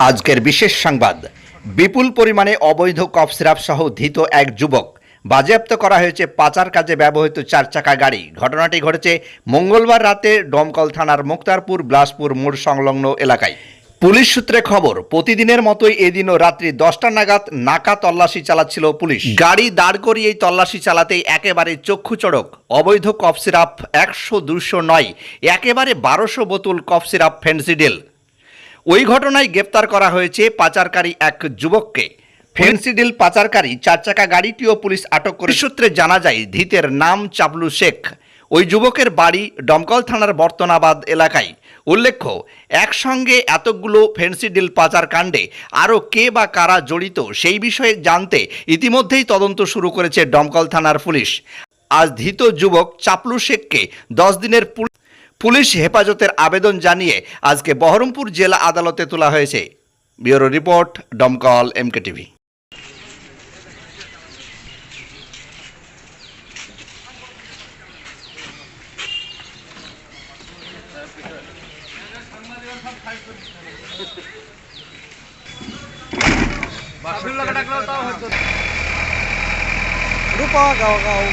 আজকের বিশেষ সংবাদ। বিপুল পরিমাণে অবৈধ কফ সিরাপ সহ ধৃত এক যুবক। বাজেয়াপ্ত করা হয়েছে পাচার কাজে ব্যবহৃত চার চাকা গাড়ি। ঘটনাটি ঘটেছে মঙ্গলবার রাতে ডমকল থানার মুক্তারপুর বিলাসপুর মোড় সংলগ্ন এলাকায়। পুলিশ সূত্রে খবর, প্রতিদিনের মতোই এদিনও রাত্রি দশটা নাগাদ নাকা তল্লাশি চালাচ্ছিল পুলিশ। গাড়ি দাঁড় করিয়ে এই তল্লাশি চালাতেই একেবারে চক্ষু চড়ক। অবৈধ কফ সিরাপ একশো দুশো নয়, একেবারে বারোশো বোতল কফ সিরাপ ফেন্সিডেল। ওই ঘটনায় গ্রেপ্তার করা হয়েছে পাচারকারী এক যুবককে। ফেন্সিডিল পাচারকারী চার চাকা গাড়িটিও পুলিশ আটক করে সূত্রে জানা যায়, ধৃতের নাম চাবলু শেখ। ওই যুবকের বাড়ি ডমকল থানার বর্তনাবাদ এলাকায়। উল্লেখ্য, একসঙ্গে এতগুলো ফেন্সিডিল পাচার কাণ্ডে আরও কে বা কারা জড়িত সেই বিষয়ে জানতে ইতিমধ্যেই তদন্ত শুরু করেছে ডমকল থানার পুলিশ। আজ ধৃত যুবক চাপলু শেখকে দশ দিনের পুলিশ পুলিশ হেফাজতের আবেদন জানিয়ে আজকে বহরমপুর জেলা আদালতে তোলা হয়েছে। Bureau report Domkal MK TV. Rupa, গাও গাও।